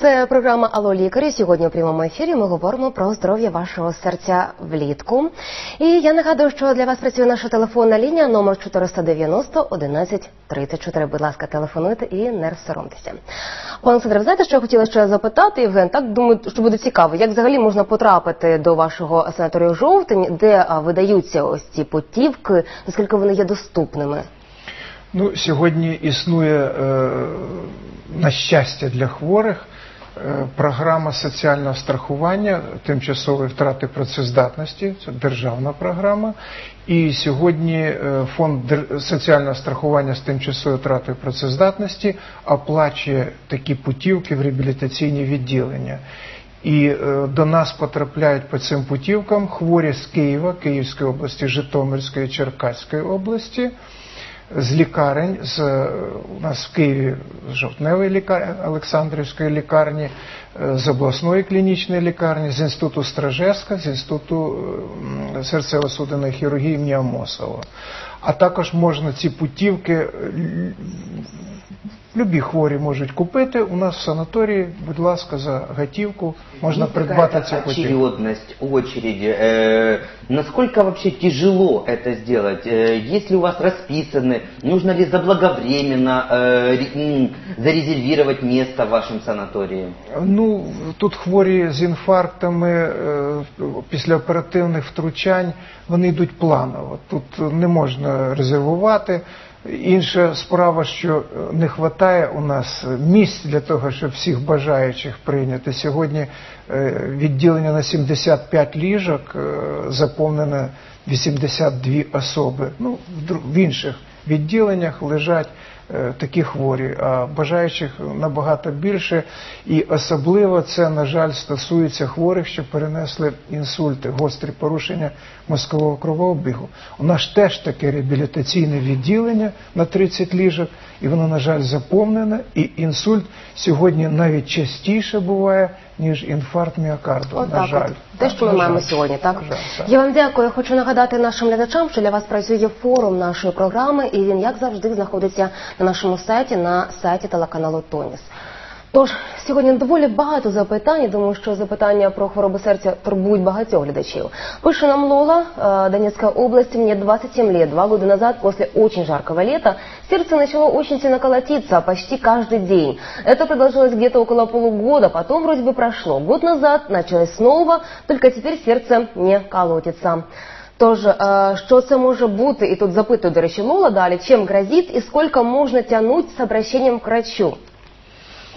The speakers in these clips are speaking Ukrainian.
Це програма Алло лікарі. Сьогодні у прямому ефірі ми говоримо про здоров'я вашого серця влітку. І я нагадую, що для вас працює наша телефонна лінія номер 490 11 34. Будь ласка, телефонуйте і не соромтеся. Пане Сидоре, знаєте, що я хотіла ще запитати, Євген? Так думаю, що буде цікаво, як взагалі можна потрапити до вашого санаторію жовтень, де видаються ось ці путівки, наскільки вони є доступними? Ну, сьогодні існує, е, на щастя для хворих, програма соціального страхування тимчасової втрати працездатності, це державна програма. І сьогодні е, фонд соціального страхування з тимчасової втрати працездатності оплачує такі путівки в реабілітаційні відділення. І е, до нас потрапляють по цим путівкам хворі з Києва, Київської області, Житомирської, Черкаської області з лікарень, з е, у нас в Києві з жовтневої лікарні, Олександрівської лікарні, е, з обласної клінічної лікарні, з інституту Стражеска, з інституту серцево-судинної хірургії імені Амосова. А також можна ці путівки любі хворі можуть купити. У нас в санаторії, будь ласка, за готівку можна Есть придбати какая-то ці путівки. очередность, очереди. Э, насколько вообще тяжело это сделать? Э, если у вас расписаны, нужно ли заблаговременно э, ре- м, зарезервировать место в вашем санатории? Ну, тут хворі з інфарктами е, після оперативних втручань вони йдуть планово. Тут не можна резервувати. Інша справа, що не вистачає у нас місць для того, щоб всіх бажаючих прийняти. Сьогодні е, відділення на 75 ліжок е, заповнено 82 особи. Ну, в інших відділеннях лежать е, такі хворі, а бажаючих набагато більше. І особливо це, на жаль, стосується хворих, що перенесли інсульти, гострі порушення мозкового кровообігу. У нас теж таке реабілітаційне відділення на 30 ліжок, і воно, на жаль, заповнене. І інсульт сьогодні навіть частіше буває, ніж інфаркт міокарду. на Отак, жаль. от. Те, що ми маємо сьогодні, так? Я вам дякую. Хочу нагадати нашим глядачам, що для вас працює форум нашої програми, і він, як завжди, знаходиться на нашому сайті, на сайті телеканалу Тоніс. Тож сьогодні доволі багато запитань. Я Думаю, що запитання про хвороби серця турбують багатьох глядачів. Пише нам Лола, э, Донецкая область, мне 27 лет. Два года назад, после очень жаркого лета, сердце начало очень сильно колотиться почти каждый день. Это продолжалось где-то около полугода, потом вроде бы прошло. Год назад началось снова, только теперь сердце не колотится. Тож, е, що це може бути? І тут запитує, до речі, Лола далі, чим грозить і скільки можна тягнути з обращенням к врачу?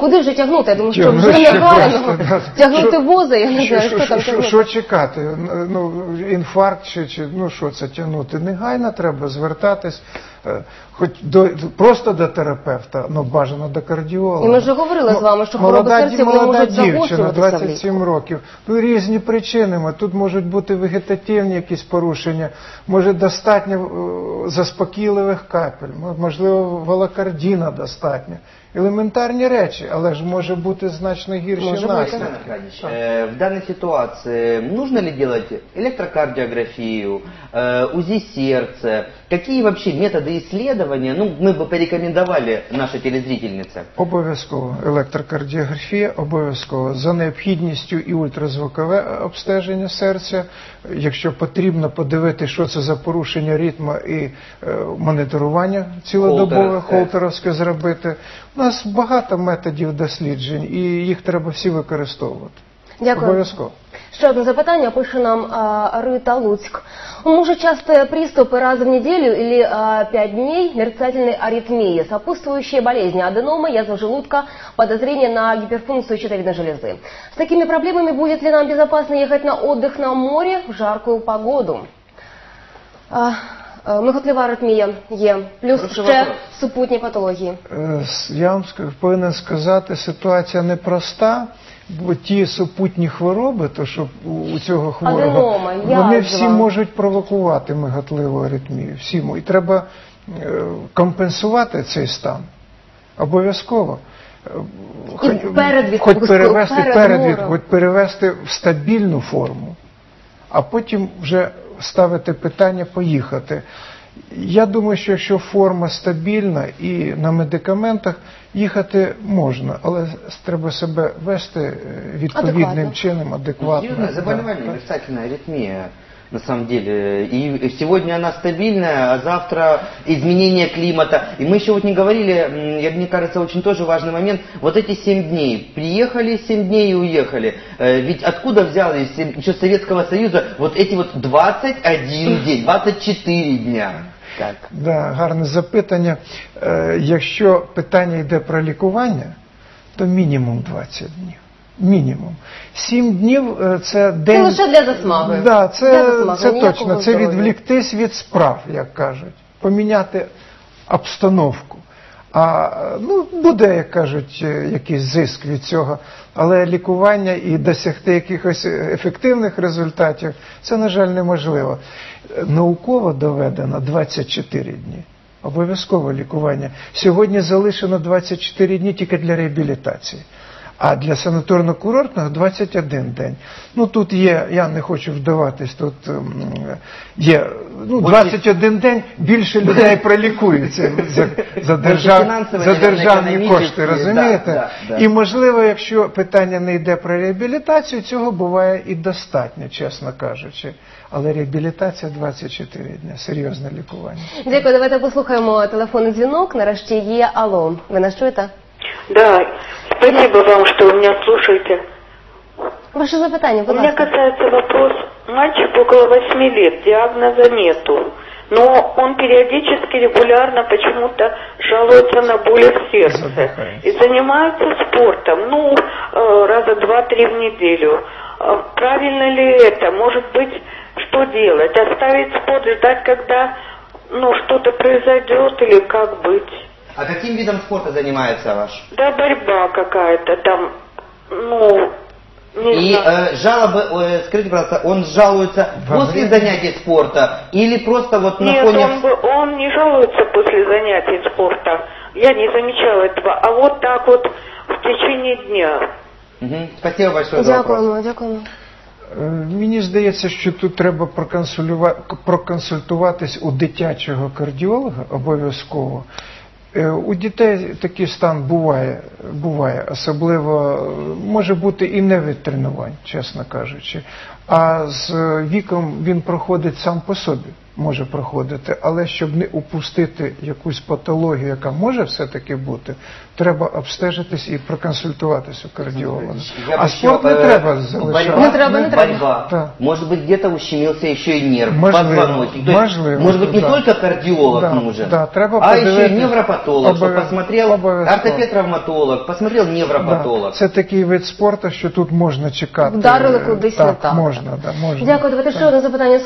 Куди вже тягнути? Я думаю, що вже ще негарно. Тягнути вози, я не знаю, що, там тягнути. що чекати? Ну, інфаркт чи, чи ну що це тягнути? Негайно треба звертатись, е, хоч до просто до терапевта, ну бажано до кардіолога. І ми вже говорили з вами, що молода хвороби серця, вони можуть дівчина, 27 років. Ну різні причини. Тут можуть бути вегетативні якісь порушення, може достатньо е, заспокійливих капель, можливо, волокардіна достатньо Елементарні речі, але ж може бути значно гірші Може бути. наслідки. Александр Аркадьевич, э, в данной ситуации нужно ли делать электрокардиографию, э, УЗИ сердца? Какие вообще методы исследования, ну, мы бы порекомендовали нашей телезрительнице? Обов'язково електрокардіографія, обов'язково за необхідністю і ультразвукове обстеження серця. Якщо потрібно подивити, що це за порушення ритму і е, моніторування цілодобове Холтеровське. холтеровське зробити. У нас багато методів досліджень, і їх треба всі використовувати. Дякую. Обов'язково. Ще одне запитання пише нам а, Рита Луцьк. У мужа частые приступы раз в неделю или а, пять дней мерцательной аритмии, сопутствующие болезни, аденома, язва желудка, подозрение на гиперфункцию щитовидной железы. С такими проблемами будет ли нам безопасно ехать на отдых на море в жаркую погоду? А, е, Миготлива аритмія є, плюс Хороший ще вопрос. супутні патології. Е, с- Я вам ска- повинен сказати, ситуація непроста, бо ті супутні хвороби, то що у- у цього хворого, Аденома, вони всі можуть провокувати миготливу аритмію. Всі мо- і треба е, компенсувати цей стан. Обов'язково. Е, Хоч, перевести перед передвід, хоч перевести в стабільну форму, а потім вже ставити питання поїхати. Я думаю, що якщо форма стабільна і на медикаментах їхати можна, але треба себе вести е, відповідним Адекватно. чином, адекватно. Серьезное Да, заболевание, мерцательная аритмия На самом деле, и сегодня она стабильная, а завтра изменение климата. И мы еще вот не говорили, м, я, мне кажется, очень тоже важный момент, вот эти 7 дней. Приехали 7 дней и уехали. Э, Ведь откуда взялись э, еще с Советского Союза вот эти вот 21 день, 24 дня? Так. Да, гарне запитання. Е, якщо питання йде про лікування, то мінімум 20 днів. Мінімум. 7 днів е, це день. Це лише для засмаги. Да, Для це, засмаги, це точно. Це відвліктись від справ, як кажуть. Поміняти обстановку. А ну, буде, як кажуть, е, якийсь зиск від цього, але лікування і досягти якихось ефективних результатів це, на жаль, неможливо. Науково доведено 24 дні. Обов'язково лікування. Сьогодні залишено 24 дні тільки для реабілітації. А для санаторно-курортних 21 день. Ну тут є, я не хочу вдаватись, тут ем, є ну, 21 день більше людей пролікується за, за, держав, за державні кошти, розумієте? да, да, да. І можливо, якщо питання не йде про реабілітацію, цього буває і достатньо, чесно кажучи. Але реабілітація 24 дні, серйозне лікування. Дякую, давайте послухаємо телефонний дзвінок. Нарешті є Алло. Ви нас чуєте? Да, спасибо вам, что вы меня слушаете. Ваше запитання, У будь меня ласка. касается вопрос, мальчик около 8 лет, диагноза нету. Но он периодически, регулярно почему-то жалуется на боли в сердце. И занимается спортом, ну, э, раза два-три в неделю. А Правильно ли это? Может быть, что делать? Оставить спорт, ждать, когда ну, что-то произойдет или как быть? А каким видом спорта занимается ваш? Да, борьба какая-то там, ну, не И знаю. э, жалобы, э, скажите, пожалуйста, он жалуется Во после время- занятий спорта или просто вот на Нет, фоне... он, бы- он не жалуется после занятий спорта. Я не замечала этого. А вот так вот в течение дня. Мгм. Спасибо большое за вопрос. Дякуємо, дякуємо. Е, Мені здається, що тут треба проконсулюва- проконсультуватись у дитячого кардіолога обов'язково. Е, У дітей такий стан буває, буває, особливо може бути і не від тренувань, чесно кажучи. А з е, віком він проходить сам по собі, може проходити, але щоб не упустити якусь патологію, яка може все-таки бути, треба обстежитись і проконсультуватись у кардіолога. Я А бы спорт еще, не э, треба залишати. борьба, Не треба, не треба. борьба. Да. Может быть, где-то ущемился еще и нерв, Можливо, позвоночник. То есть, можливо, может быть, не да. только кардиолог Да, нужен, да, треба а еще и подивитись. невропатолог, чтобы Обов'яз- посмотрел обов'язково. ортопед-травматолог, посмотрел невропатолог. Да, це такий вид спорту, що тут можна чекати. Вдарили кудись так, не так. Можна, да, можна. Дякую, давайте ще одне запитання з